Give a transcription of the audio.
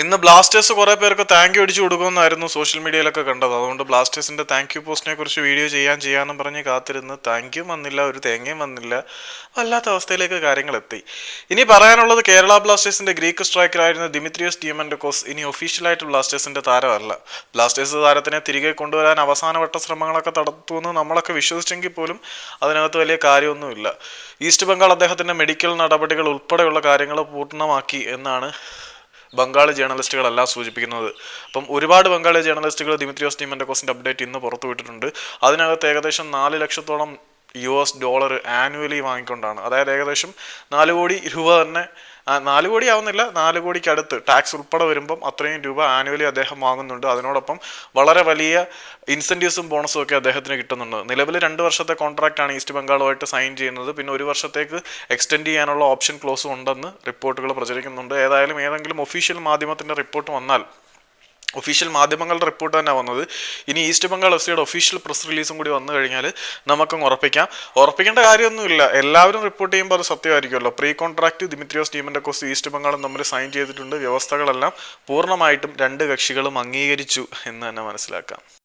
ഇന്ന് ബ്ലാസ്റ്റേഴ്സ് കുറെ പേർക്ക് താങ്ക് യു അടിച്ചു കൊടുക്കുമെന്നായിരുന്നു സോഷ്യൽ മീഡിയയിലൊക്കെ കണ്ടത്. അതുകൊണ്ട് ബ്ലാസ്റ്റേഴ്സിന്റെ താങ്ക് യു പോസ്റ്റിനെ കുറിച്ച് വീഡിയോ ചെയ്യാൻ ചെയ്യാന്നും പറഞ്ഞ് കാത്തിരുന്ന് താങ്ക് യു വന്നില്ല ഒരു തേങ്ങയും വന്നില്ല. വല്ലാത്ത അവസ്ഥയിലേക്ക് കാര്യങ്ങൾ എത്തി. ഇനി പറയാനുള്ളത് കേരള ബ്ലാസ്റ്റേഴ്സിന്റെ ഗ്രീക്ക് സ്ട്രൈക്കർ സ്ട്രൈക്കറായിരുന്ന ദിമിത്രിയോസ് കോസ് ഇനി ഒഫീഷ്യലായിട്ട് ബ്ലാസ്റ്റേഴ്സിന്റെ താരമല്ല. ബ്ലാസ്റ്റേഴ്സ് താരത്തിനെ തിരികെ കൊണ്ടുവരാൻ അവസാനവട്ട ശ്രമങ്ങളൊക്കെ നടത്തുമെന്ന് നമ്മളൊക്കെ വിശ്വസിച്ചെങ്കിൽ പോലും അതിനകത്ത് വലിയ കാര്യമൊന്നുമില്ല. ഈസ്റ്റ് ബംഗാൾ അദ്ദേഹത്തിന്റെ മെഡിക്കൽ നടപടികൾ ഉൾപ്പെടെയുള്ള കാര്യങ്ങൾ പൂർണമാക്കി എന്നാണ് ബംഗാളി ജേർണലിസ്റ്റുകളല്ല സൂചിപ്പിക്കുന്നത്. അപ്പം ഒരുപാട് ബംഗാളി ജേർണലിസ്റ്റുകൾ ദിമിത്രിയോസ് ടീമിന്റെ കോസിന്റെ അപ്ഡേറ്റ് ഇന്ന് പുറത്തുവിട്ടിട്ടുണ്ട്. അതിനകത്ത് ഏകദേശം നാല് ലക്ഷത്തോളം യു എസ് ഡോളർ ആനുവലി വാങ്ങിക്കൊണ്ടാണ്. അതായത് ഏകദേശം നാല് കോടി രൂപ തന്നെ നാല് കോടി ആവുന്നില്ല നാല് കോടിക്ക് അടുത്ത് ടാക്സ് ഉൾപ്പെടെ വരുമ്പം അത്രയും രൂപ ആനുവലി അദ്ദേഹം വാങ്ങുന്നുണ്ട്. അതിനോടൊപ്പം വളരെ വലിയ ഇൻസെന്റീവ്സും ബോണസും ഒക്കെ അദ്ദേഹത്തിന് കിട്ടുന്നുണ്ട്. നിലവിൽ രണ്ട് വർഷത്തെ കോൺട്രാക്റ്റാണ് ഈസ്റ്റ് ബംഗാളുമായിട്ട് സൈൻ ചെയ്യുന്നത്. പിന്നെ ഒരു വർഷത്തേക്ക് എക്സ്റ്റെൻഡ് ചെയ്യാനുള്ള ഓപ്ഷൻ ക്ലോസും ഉണ്ടെന്ന് റിപ്പോർട്ടുകൾ പ്രചരിക്കുന്നുണ്ട്. ഏതായാലും ഏതെങ്കിലും ഒഫീഷ്യൽ മാധ്യമത്തിന്റെ റിപ്പോർട്ട് വന്നാൽ ഒഫീഷ്യൽ മാധ്യമങ്ങളുടെ റിപ്പോർട്ട് തന്നെ വന്നത്. ഇനി ഈസ്റ്റ് ബംഗാൾ എഫ് സിയുടെ ഒഫീഷ്യൽ പ്രസ് റിലീസും കൂടി വന്നു കഴിഞ്ഞാൽ നമുക്കും ഉറപ്പിക്കാം. ഉറപ്പിക്കേണ്ട കാര്യമൊന്നുമില്ല. എല്ലാവരും റിപ്പോർട്ട് ചെയ്യുമ്പോൾ അത് സത്യമായിരിക്കുമല്ലോ. പ്രീ കോൺട്രാക്ട് ദിമിത്രിയോസ് ടീമിന്റെ കോസ് ഈസ്റ്റ് ബംഗാളും തമ്മിൽ സൈൻ ചെയ്തിട്ടുണ്ട്. വ്യവസ്ഥകളെല്ലാം പൂർണമായിട്ടും രണ്ട് കക്ഷികളും അംഗീകരിച്ചു എന്ന് തന്നെ മനസ്സിലാക്കാം.